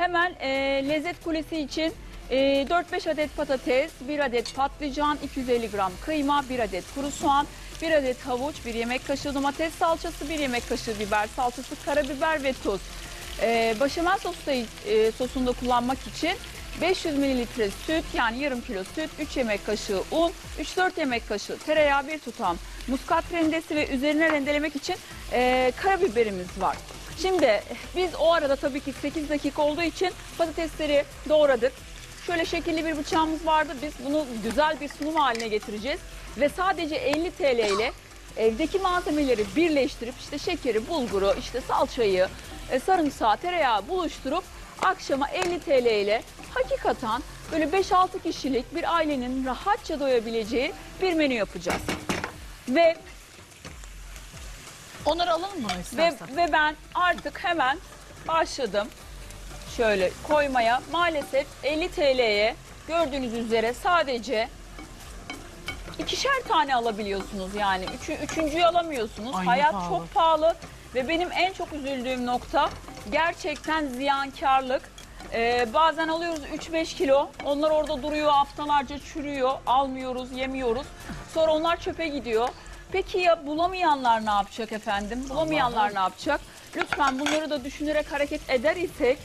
Hemen e, lezzet kulesi için e, 4-5 adet patates, 1 adet patlıcan, 250 gram kıyma, 1 adet kuru soğan, 1 adet havuç, 1 yemek kaşığı domates salçası, 1 yemek kaşığı biber salçası, karabiber ve tuz. E, başamel sosta, e, sosunda kullanmak için 500 mililitre süt yani yarım kilo süt, 3 yemek kaşığı un, 3-4 yemek kaşığı tereyağı, bir tutam muskat rendesi ve üzerine rendelemek için e, karabiberimiz var. Şimdi biz o arada tabii ki 8 dakika olduğu için patatesleri doğradık. Şöyle şekilli bir bıçağımız vardı. Biz bunu güzel bir sunum haline getireceğiz. Ve sadece 50 TL ile evdeki malzemeleri birleştirip işte şekeri, bulguru, işte salçayı, e, sarımsağı, tereyağı buluşturup akşama 50 TL ile hakikaten böyle 5-6 kişilik bir ailenin rahatça doyabileceği bir menü yapacağız. Ve Onları alalım mı ve, istersen? ve ben artık hemen başladım şöyle koymaya. Maalesef 50 TL'ye gördüğünüz üzere sadece ikişer tane alabiliyorsunuz yani. Üçü, üçüncüyü alamıyorsunuz. Ay, ne Hayat pahalı. çok pahalı ve benim en çok üzüldüğüm nokta gerçekten ziyankarlık. Ee, bazen alıyoruz 3-5 kilo. Onlar orada duruyor haftalarca çürüyor. Almıyoruz, yemiyoruz. Sonra onlar çöpe gidiyor. Peki ya bulamayanlar ne yapacak efendim? Bulamayanlar ne yapacak? Lütfen bunları da düşünerek hareket eder isek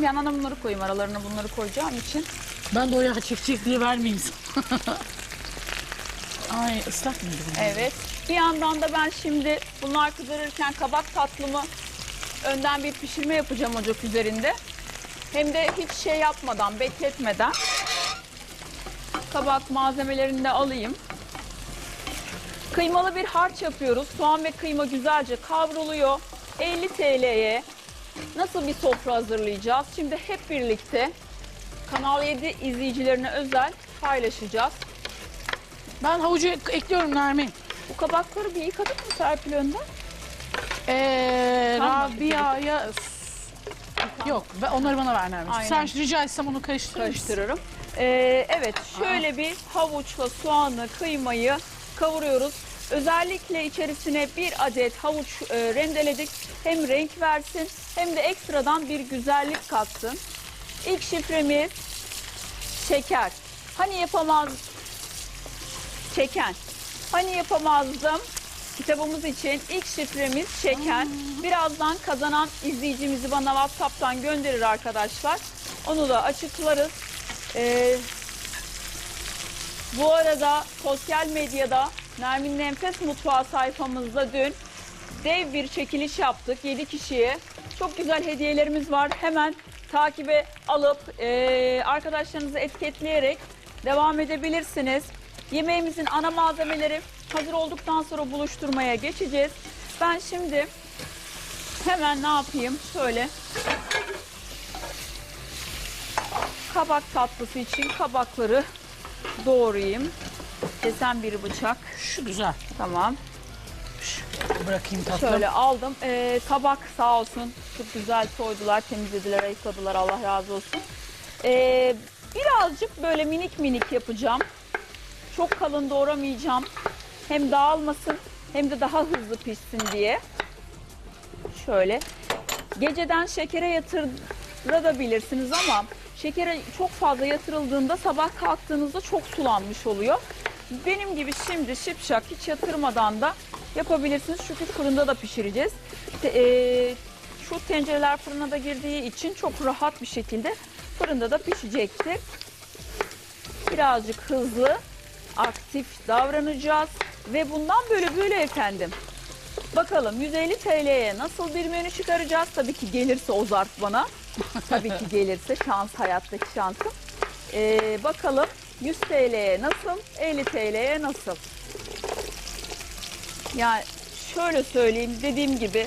yanına bunları koyayım aralarına bunları koyacağım için. Ben de o ya çiftçikliği vermeyeyim. Ay ıslak mıydı bu? Evet. Bir yandan da ben şimdi bunlar kızarırken kabak tatlımı önden bir pişirme yapacağım ocak üzerinde. Hem de hiç şey yapmadan, bekletmeden kabak malzemelerini de alayım. Kıymalı bir harç yapıyoruz. Soğan ve kıyma güzelce kavruluyor. 50 TL'ye nasıl bir sofra hazırlayacağız? Şimdi hep birlikte Kanal 7 izleyicilerine özel paylaşacağız. Ben havucu ek- ekliyorum Nermin. Bu kabakları bir yıkadık mı Serpil önden? Ee, Tamam. Rabia'ya... Yok ve onları bana ver Nermin. Aynen. Sen rica etsem onu karıştırır mısın? karıştırırım. Ee, evet şöyle bir havuçla soğanı, kıymayı kavuruyoruz. Özellikle içerisine bir adet havuç e, rendeledik. Hem renk versin hem de ekstradan bir güzellik katsın. İlk şifremiz şeker. Hani yapamaz çeken. Hani yapamazdım kitabımız için ilk şifremiz şeker. Birazdan kazanan izleyicimizi bana WhatsApp'tan gönderir arkadaşlar. Onu da açıklarız. Ee, bu arada sosyal medyada Nermin'in Enfes Mutfağı sayfamızda dün dev bir çekiliş yaptık 7 kişiye. Çok güzel hediyelerimiz var. Hemen takibe alıp e, arkadaşlarınızı etiketleyerek devam edebilirsiniz. Yemeğimizin ana malzemeleri hazır olduktan sonra buluşturmaya geçeceğiz. Ben şimdi hemen ne yapayım? Şöyle kabak tatlısı için kabakları doğrayayım. Kesen bir bıçak. Şu güzel. Tamam. Bırakayım tatlım. Şöyle aldım. Ee, tabak sağ olsun. Çok güzel soydular, temizlediler, ayıkladılar. Allah razı olsun. Ee, birazcık böyle minik minik yapacağım. Çok kalın doğramayacağım. Hem dağılmasın hem de daha hızlı pişsin diye. Şöyle. Geceden şekere yatırabilirsiniz ama şekere çok fazla yatırıldığında sabah kalktığınızda çok sulanmış oluyor. Benim gibi şimdi şipşak hiç yatırmadan da yapabilirsiniz. Çünkü fırında da pişireceğiz. E, şu tencereler fırına da girdiği için çok rahat bir şekilde fırında da pişecektir. Birazcık hızlı, aktif davranacağız. Ve bundan böyle böyle efendim. Bakalım 150 TL'ye nasıl bir menü çıkaracağız? Tabii ki gelirse o zarf bana. Tabii ki gelirse şans hayattaki şansım. Ee, bakalım 100 TL'ye nasıl? 50 TL'ye nasıl? Yani şöyle söyleyeyim dediğim gibi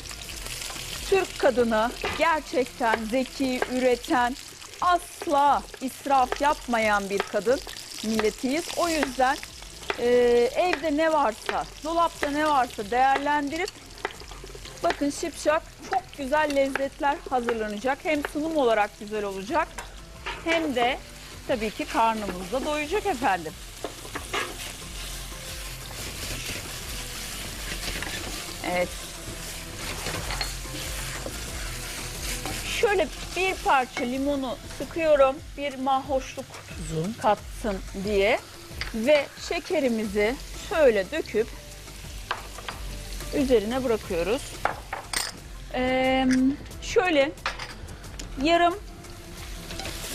Türk kadını gerçekten zeki, üreten, asla israf yapmayan bir kadın milletiyiz. O yüzden e, evde ne varsa, dolapta ne varsa değerlendirip bakın şipşak çok güzel lezzetler hazırlanacak. Hem sunum olarak güzel olacak hem de tabii ki karnımız da doyacak efendim. Evet. Şöyle bir parça limonu sıkıyorum. Bir mahoşluk Uzun. katsın diye. Ve şekerimizi şöyle döküp üzerine bırakıyoruz. Ee, şöyle yarım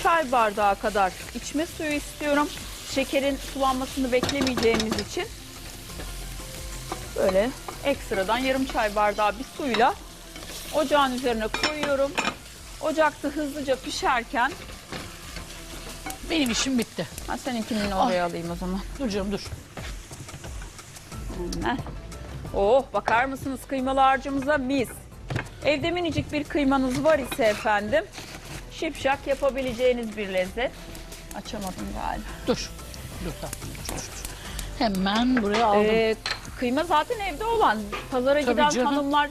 çay bardağı kadar içme suyu istiyorum. Şekerin sulanmasını beklemeyeceğimiz için böyle ekstradan yarım çay bardağı bir suyla ocağın üzerine koyuyorum. Ocakta hızlıca pişerken Benim işim bitti. ha seninkini oraya alayım o zaman. Dur canım dur. Heh. Oh bakar mısınız kıymalı harcımıza mis. Evde minicik bir kıymanız var ise efendim şipşak yapabileceğiniz bir lezzet. Açamadım galiba. Dur. Dur. Hemen buraya aldım. Ee, kıyma zaten evde olan. Pazara Tabii giden canım. hanımlar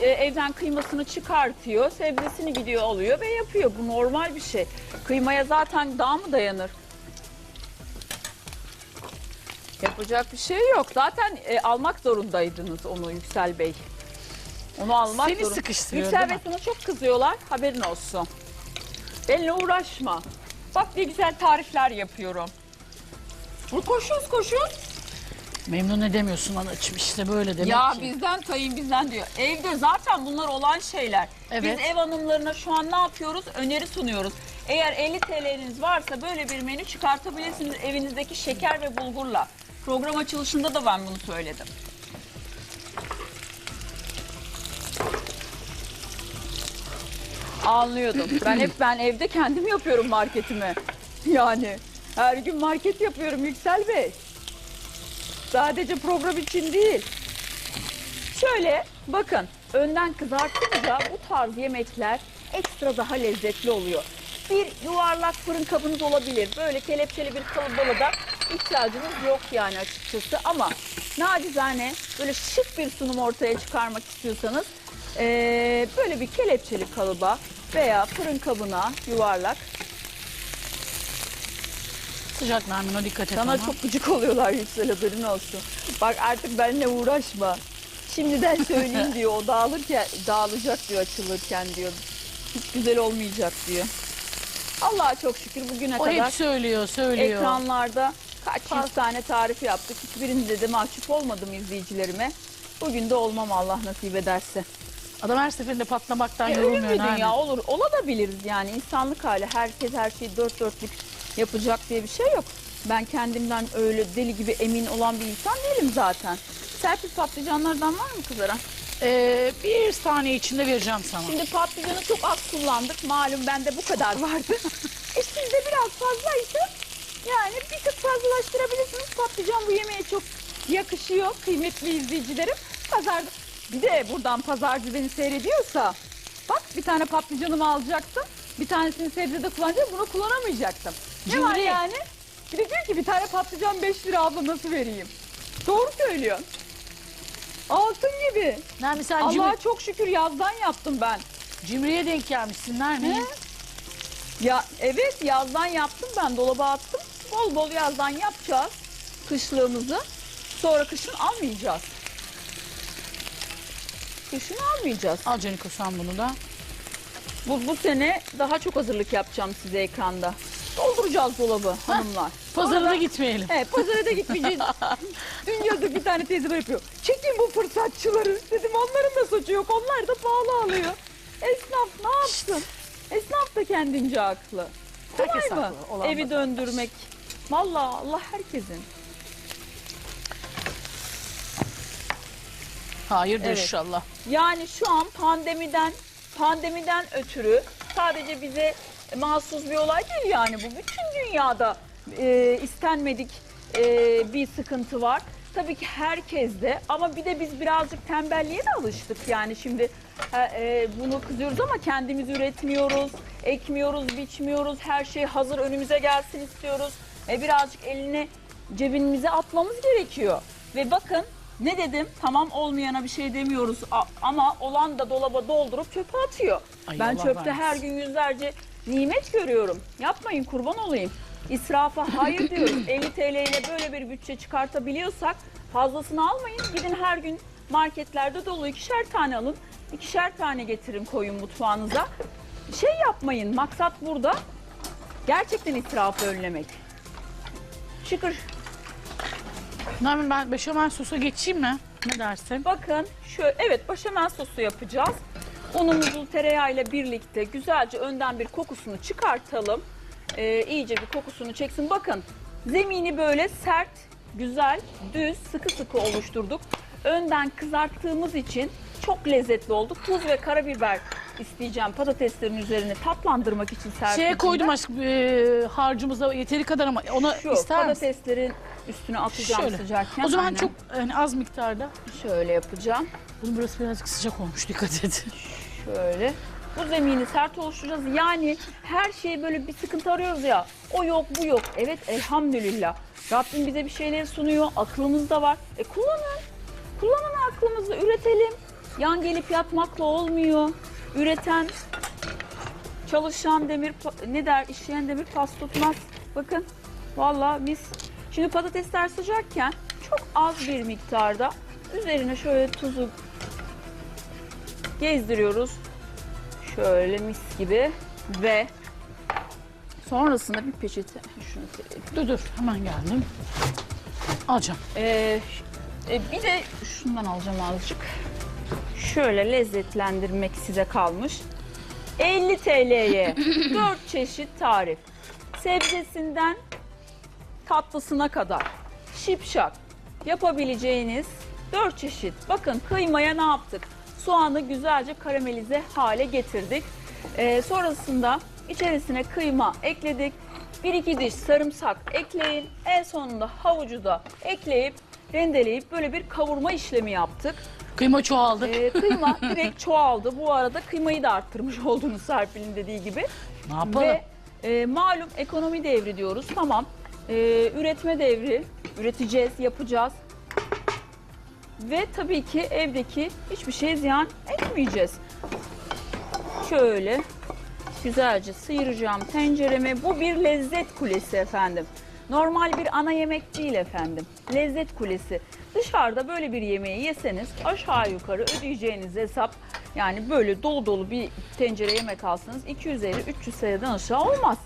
e, evden kıymasını çıkartıyor, sebzesini gidiyor alıyor ve yapıyor. Bu normal bir şey. Kıymaya zaten daha mı dayanır? Yapacak bir şey yok. Zaten e, almak zorundaydınız onu Yüksel Bey. Onu almak Seni zorun- sıkıştırıyor, Yüksel Bey sana çok kızıyorlar. Haberin olsun. Benimle uğraşma. Bak ne güzel tarifler yapıyorum. Koşuyoruz koşuyoruz. Memnun edemiyorsun anacığım işte böyle demek ya ki. bizden kayın bizden diyor. Evde zaten bunlar olan şeyler. Evet. Biz ev hanımlarına şu an ne yapıyoruz? Öneri sunuyoruz. Eğer 50 TL'niz varsa böyle bir menü çıkartabilirsiniz evinizdeki şeker ve bulgurla. Program açılışında da ben bunu söyledim. Anlıyordum. Ben hep ben evde kendim yapıyorum marketimi. Yani her gün market yapıyorum Yüksel Bey. Sadece program için değil. Şöyle bakın önden kızartınca bu tarz yemekler ekstra daha lezzetli oluyor. Bir yuvarlak fırın kabınız olabilir. Böyle kelepçeli bir kalıba da ihtiyacınız yok yani açıkçası. Ama nacizane böyle şık bir sunum ortaya çıkarmak istiyorsanız eee, böyle bir kelepçeli kalıba veya fırın kabına yuvarlak. Sıcak o dikkat et Sana ona. çok gıcık oluyorlar Yüksel haberin olsun. Bak artık benimle uğraşma. Şimdiden söyleyeyim diyor o dağılırken dağılacak diyor açılırken diyor. Hiç güzel olmayacak diyor. Allah'a çok şükür bugüne O kadar hep söylüyor söylüyor. ekranlarda kaç yüz tane tarif yaptık. Hiçbirinde de mahcup olmadım izleyicilerime. Bugün de olmam Allah nasip ederse. Adam her seferinde patlamaktan E, ölüm yorulmuyor bir Nermin. dünya olur. Olabiliriz yani insanlık hali. Herkes her şeyi dört dörtlük yapacak diye bir şey yok. Ben kendimden öyle deli gibi emin olan bir insan değilim zaten. Serpil patlıcanlardan var mı kızlara? Ee, bir saniye içinde vereceğim sana. Şimdi patlıcanı çok az kullandık. Malum bende bu kadar vardı. e sizde biraz fazlaysa yani bir tık fazlalaştırabilirsiniz. Patlıcan bu yemeğe çok yakışıyor kıymetli izleyicilerim. Pazarda bir de buradan pazarcı beni seyrediyorsa bak bir tane patlıcanımı alacaktım. Bir tanesini sebzede kullanacaktım. Bunu kullanamayacaktım. Ne var Cimri. yani? Bir de diyor ki bir tane patlıcan 5 lira abla nasıl vereyim? Doğru söylüyor. Altın gibi. Nermin sen Allah'a cimri, çok şükür yazdan yaptım ben. cimriye denk gelmişsin Nermin. He? Ya evet yazdan yaptım ben dolaba attım. Bol bol yazdan yapacağız kışlığımızı. Sonra kışın almayacağız. Kışın almayacağız. Al Caniko sen bunu da. Bu, bu sene daha çok hazırlık yapacağım size ekranda. Dolduracağız dolabı hanımlar. Pazara Sonra- gitmeyelim. Evet pazara da gitmeyeceğiz. Dün yazık bir tane teyze böyle yapıyor. Çekin bu fırsatçıları. Dedim onların da suçu yok. Onlar da pahalı alıyor. Esnaf ne yapsın? Esnaf da kendince haklı. Kolay Herkes mı? haklı, olan Evi döndürmek. Vallahi Allah herkesin. Hayırdır Evet. inşallah. Yani şu an pandemiden pandemiden ötürü sadece bize mahsus bir olay değil yani bu bütün dünyada e, istenmedik e, bir sıkıntı var. Tabii ki herkeste ama bir de biz birazcık tembelliğe de alıştık yani şimdi e, e, bunu kızıyoruz ama kendimiz üretmiyoruz, ekmiyoruz, biçmiyoruz, her şey hazır önümüze gelsin istiyoruz. E, birazcık elini cebimize atmamız gerekiyor. Ve bakın ne dedim? Tamam olmayana bir şey demiyoruz A- ama olan da dolaba doldurup çöpe atıyor. Ay, ben Allah çöpte vermesin. her gün yüzlerce nimet görüyorum. Yapmayın kurban olayım. İsrafa hayır diyoruz. 50 TL ile böyle bir bütçe çıkartabiliyorsak fazlasını almayın. Gidin her gün marketlerde dolu ikişer tane alın. ikişer tane getirin koyun mutfağınıza. şey yapmayın. Maksat burada gerçekten israfı önlemek. Şükür Nermin ben beşamel sosa geçeyim mi? Ne dersin? bakın şöyle evet başamel sosu yapacağız. Unumuzu tereyağıyla birlikte güzelce önden bir kokusunu çıkartalım. Ee, iyice bir kokusunu çeksin. Bakın zemini böyle sert, güzel, düz, sıkı sıkı oluşturduk. Önden kızarttığımız için çok lezzetli oldu. Tuz ve karabiber isteyeceğim patateslerin üzerine tatlandırmak için serpildiğimde. Şeye koydum aşkım e, harcımıza yeteri kadar ama ona Şu ister misin? patateslerin üstüne atacağım Şöyle. sıcakken. O zaman Aynen. çok hani az miktarda. şöyle yapacağım. Bunun burası birazcık sıcak olmuş dikkat et. Şöyle. Bu zemini sert oluşturacağız. Yani her şeyi böyle bir sıkıntı arıyoruz ya. O yok bu yok. Evet elhamdülillah. Rabbim bize bir şeyleri sunuyor. Aklımız da var. E kullanın. Kullanın aklımızı. Üretelim. Yan gelip yatmakla olmuyor. Üreten, çalışan demir, ne der işleyen demir pas tutmaz. Bakın. Vallahi mis. Şimdi patatesler sıcakken çok az bir miktarda üzerine şöyle tuzu gezdiriyoruz. Şöyle mis gibi ve sonrasında bir peçete şunu dur dur hemen geldim. Alacağım. Ee, e, bir de şundan alacağım azıcık. Şöyle lezzetlendirmek size kalmış. 50 TL'ye 4 çeşit tarif. Sebzesinden tatlısına kadar şipşak yapabileceğiniz 4 çeşit. Bakın kıymaya ne yaptık? Soğanı güzelce karamelize hale getirdik. Ee, sonrasında içerisine kıyma ekledik. 1-2 diş sarımsak ekleyin. En sonunda havucu da ekleyip rendeleyip böyle bir kavurma işlemi yaptık. Kıyma çoğaldı. Ee, kıyma direkt çoğaldı. Bu arada kıymayı da arttırmış oldunuz Serpil'in dediği gibi. ne yapalım? Ve e, malum ekonomi devri diyoruz. Tamam. E, üretme devri. Üreteceğiz, yapacağız. Ve tabii ki evdeki hiçbir şey ziyan etmeyeceğiz. Şöyle güzelce sıyıracağım tenceremi. Bu bir lezzet kulesi efendim. Normal bir ana yemek değil efendim. Lezzet kulesi. Dışarıda böyle bir yemeği yeseniz aşağı yukarı ödeyeceğiniz hesap yani böyle dolu dolu bir tencere yemek alsanız 250-300 TL'den aşağı olmaz.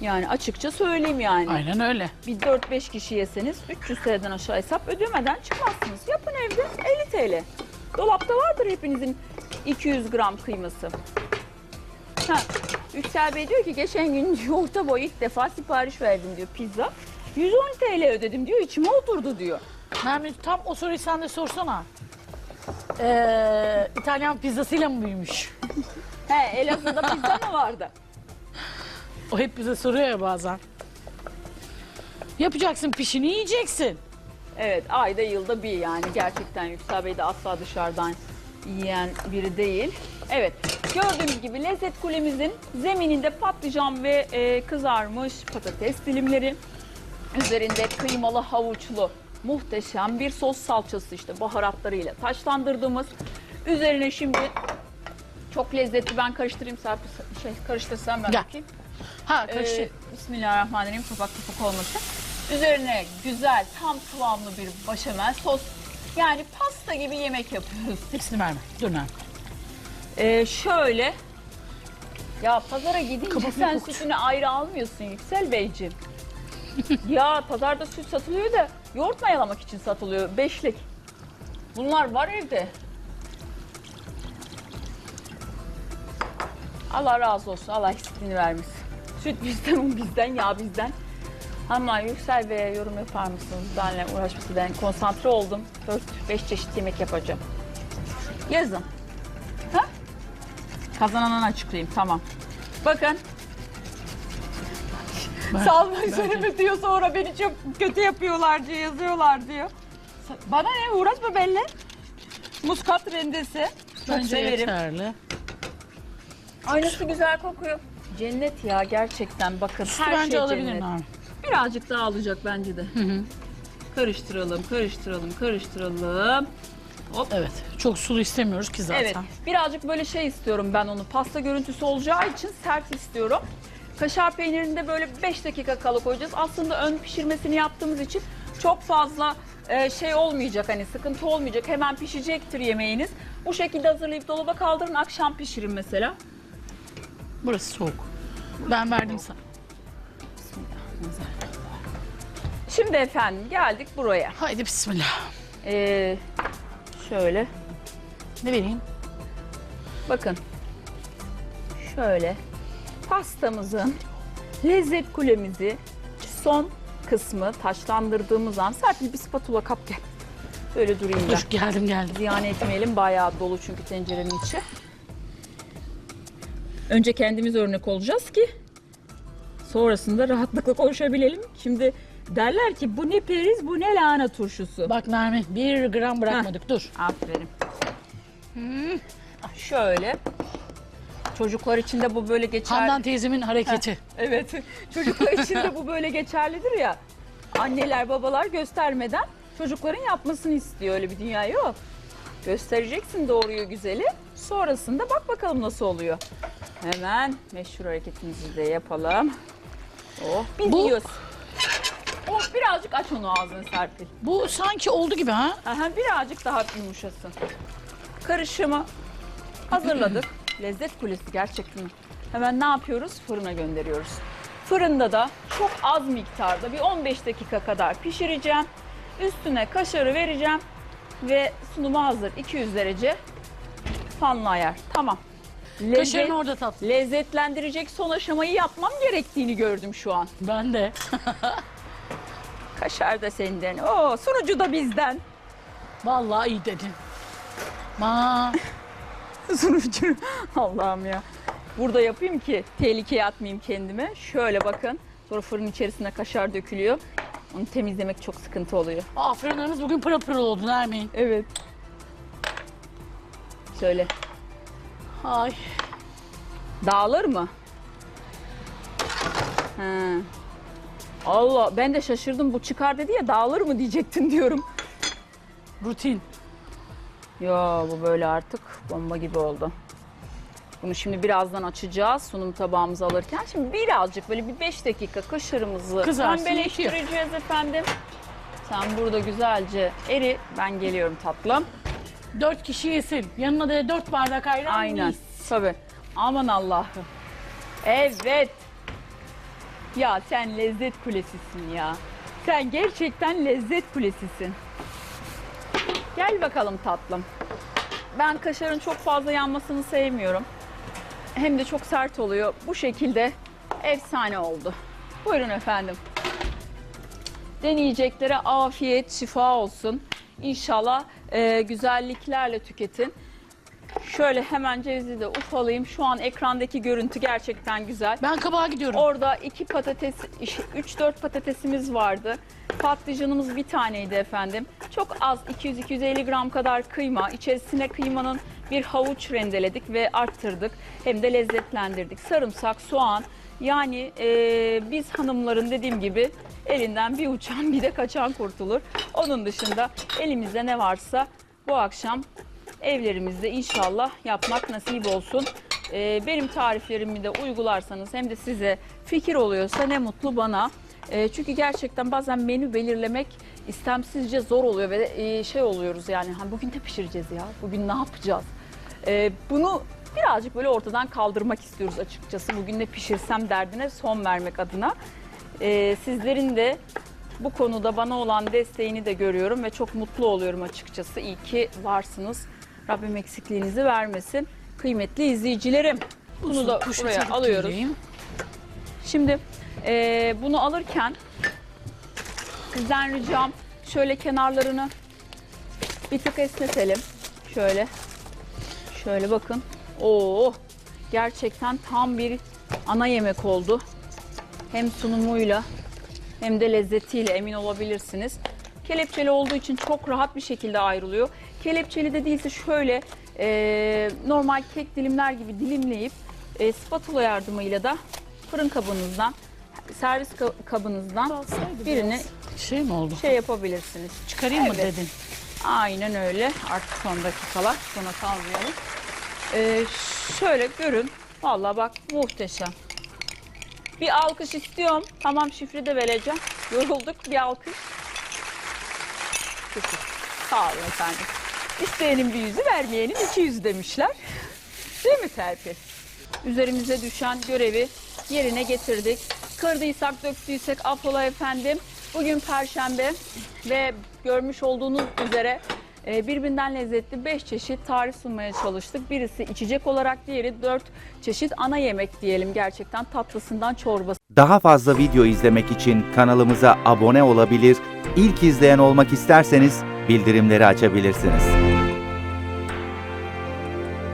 Yani açıkça söyleyeyim yani. Aynen öyle. Bir 4-5 kişi yeseniz 300 TL'den aşağı hesap ödemeden çıkmazsınız. Yapın evde 50 TL. Dolapta vardır hepinizin 200 gram kıyması. Ha, Yüksel Bey diyor ki geçen gün orta boy ilk defa sipariş verdim diyor pizza. 110 TL ödedim diyor içime oturdu diyor. Nermin tam o soruyu sen de sorsana. Ee, İtalyan pizzasıyla mı büyümüş? He Elazığ'da pizza mı vardı? O hep bize soruyor ya bazen. Yapacaksın pişini yiyeceksin. Evet ayda yılda bir yani gerçekten Yüksel Bey de asla dışarıdan yiyen biri değil. Evet gördüğünüz gibi lezzet kulemizin zemininde patlıcan ve e, kızarmış patates dilimleri. Üzerinde kıymalı havuçlu muhteşem bir sos salçası işte baharatlarıyla taşlandırdığımız. Üzerine şimdi çok lezzetli ben karıştırayım Serpil şey karıştırsam ben Gel. bakayım. Ha Ee, karışık. Bismillahirrahmanirrahim kapak kapak olmasın. Üzerine güzel tam kıvamlı bir başamel sos. Yani pasta gibi yemek yapıyoruz. Hepsini verme. Dur Nermin. Ee, şöyle. Ya pazara gidince Kabak sen sütünü ayrı almıyorsun Yüksel Beyciğim. ya pazarda süt satılıyor da yoğurt mayalamak için satılıyor. Beşlik. Bunlar var evde. Allah razı olsun. Allah eksikliğini vermesin. Süt bizden, un bizden, yağ bizden. Ama Yüksel Bey'e yorum yapar mısınız? Benimle uğraşması ben konsantre oldum. 4-5 çeşit yemek yapacağım. Yazın. Ha? Kazananı açıklayayım. Tamam. Bakın. Salma üzerime diyor sonra beni çok kötü yapıyorlar diye yazıyorlar diyor. Bana ne uğraşma benimle. Muskat rendesi. Çok Bence severim. yeterli. Ay nasıl güzel kokuyor. Cennet ya gerçekten bakın Sütü her bence şey alabilir cennet. Birazcık daha alacak bence de. hı. Karıştıralım, karıştıralım, karıştıralım. Hop. Evet. Çok sulu istemiyoruz ki zaten. Evet. Birazcık böyle şey istiyorum ben onu. Pasta görüntüsü olacağı için sert istiyorum. Kaşar peynirini de böyle 5 dakika kala koyacağız. Aslında ön pişirmesini yaptığımız için çok fazla e, şey olmayacak hani sıkıntı olmayacak. Hemen pişecektir yemeğiniz. Bu şekilde hazırlayıp dolaba kaldırın akşam pişirin mesela. Burası soğuk. Ben verdim sana. Şimdi efendim geldik buraya. Haydi bismillah. Ee, şöyle Ne vereyim? bakın. Şöyle pastamızın lezzet kulemizi son kısmı taşlandırdığımız an Serpil bir spatula kap gel. Böyle durayım ben. Dur geldim geldim. Ziyan etmeyelim bayağı dolu çünkü tencerenin içi. Önce kendimiz örnek olacağız ki sonrasında rahatlıkla konuşabilelim. Şimdi derler ki bu ne periz bu ne lahana turşusu. Bak Nermin bir gram bırakmadık dur. Aferin. Ah, Şöyle. Çocuklar için de bu böyle geçerli. Handan teyzemin hareketi. Evet. Çocuklar için de bu böyle geçerlidir ya. Anneler babalar göstermeden çocukların yapmasını istiyor. Öyle bir dünya yok. Göstereceksin doğruyu güzeli. Sonrasında bak bakalım nasıl oluyor. Hemen meşhur hareketimizi de yapalım. Oh biz Bu- yiyoruz. Oh birazcık aç onu ağzını Serpil. Bu sanki oldu gibi ha. Aha, birazcık daha yumuşasın. Karışımı hazırladık. Lezzet kulesi gerçekten. Hemen ne yapıyoruz? Fırına gönderiyoruz. Fırında da çok az miktarda bir 15 dakika kadar pişireceğim. Üstüne kaşarı vereceğim ve sunumu hazır. 200 derece fanlı ayar. Tamam. Lezzet, Kaşarın orada tatlı. lezzetlendirecek son aşamayı yapmam gerektiğini gördüm şu an. Ben de. Kaşar da senden. Oo, sunucu da bizden. Vallahi iyi dedin. Ma. Sunucu. Allah'ım ya. Burada yapayım ki tehlikeye atmayayım kendime. Şöyle bakın. Sonra fırın içerisine kaşar dökülüyor. Onu temizlemek çok sıkıntı oluyor. Aa fırınlarımız bugün pırıl pırıl oldu Nermin. Evet. Söyle. Ay. Dağılır mı? Ha. Allah ben de şaşırdım bu çıkar dedi ya dağılır mı diyecektin diyorum. Rutin. Ya bu böyle artık bomba gibi oldu. Bunu şimdi birazdan açacağız sunum tabağımızı alırken. Şimdi birazcık böyle bir 5 dakika kaşarımızı Kızarsın, pembeleştireceğiz efendim. Sen burada güzelce eri. Ben geliyorum tatlım. Dört kişi yesin. Yanına da dört bardak ayran Aynen. mis. Tabii. Aman Allah'ım. Evet. Ya sen lezzet kulesisin ya. Sen gerçekten lezzet kulesisin. Gel bakalım tatlım. Ben kaşarın çok fazla yanmasını sevmiyorum. Hem de çok sert oluyor. Bu şekilde efsane oldu. Buyurun efendim. Deneyeceklere afiyet, şifa olsun. İnşallah e, güzelliklerle tüketin. Şöyle hemen cevizi de ufalayayım. Şu an ekrandaki görüntü gerçekten güzel. Ben kabağa gidiyorum. Orada iki patates, 3-4 patatesimiz vardı. Patlıcanımız bir taneydi efendim. Çok az 200-250 gram kadar kıyma. İçerisine kıymanın bir havuç rendeledik ve arttırdık. Hem de lezzetlendirdik. Sarımsak, soğan. Yani e, biz hanımların dediğim gibi elinden bir uçan bir de kaçan kurtulur. Onun dışında elimizde ne varsa bu akşam evlerimizde inşallah yapmak nasip olsun. Ee, benim tariflerimi de uygularsanız hem de size fikir oluyorsa ne mutlu bana. Ee, çünkü gerçekten bazen menü belirlemek istemsizce zor oluyor ve e, şey oluyoruz yani ha, bugün ne pişireceğiz ya bugün ne yapacağız? Ee, bunu birazcık böyle ortadan kaldırmak istiyoruz açıkçası. Bugün ne pişirsem derdine son vermek adına. Ee, sizlerin de bu konuda bana olan desteğini de görüyorum ve çok mutlu oluyorum açıkçası. İyi ki varsınız. Rabbim eksikliğinizi vermesin. Kıymetli izleyicilerim. Bunu da buraya alıyoruz. Şimdi eee, bunu alırken sizden ricam şöyle kenarlarını bir tık esnetelim. Şöyle. Şöyle bakın. Oo, gerçekten tam bir ana yemek oldu. Hem sunumuyla hem de lezzetiyle emin olabilirsiniz. Kelepçeli olduğu için çok rahat bir şekilde ayrılıyor. Kelepçeli de değilse şöyle eee, normal kek dilimler gibi dilimleyip e, spatula yardımıyla da fırın kabınızdan, servis ka- kabınızdan Kalsaydı birini. Şey mi oldu? şey yapabilirsiniz. Çıkarayım mı Evet. dedin? Aynen öyle. Artık son dakikalar. Sona kalmayalım. Ee, şöyle görün. Vallahi bak muhteşem. Bir alkış istiyorum. Tamam şifre de vereceğim. Yorulduk. Bir alkış. Peki. Sağ olun efendim. İsteyenin bir yüzü, vermeyenin iki yüzü demişler. Değil mi Serpil? üzerimize düşen görevi yerine getirdik. Kırdıysak, döktüysek affola efendim. Bugün Perşembe ve görmüş olduğunuz üzere e, birbirinden lezzetli 5 çeşit tarif sunmaya çalıştık. Birisi içecek olarak, diğeri 4 çeşit ana yemek diyelim gerçekten tatlısından çorbası. Daha fazla video izlemek için kanalımıza abone olabilir, ilk izleyen olmak isterseniz bildirimleri açabilirsiniz.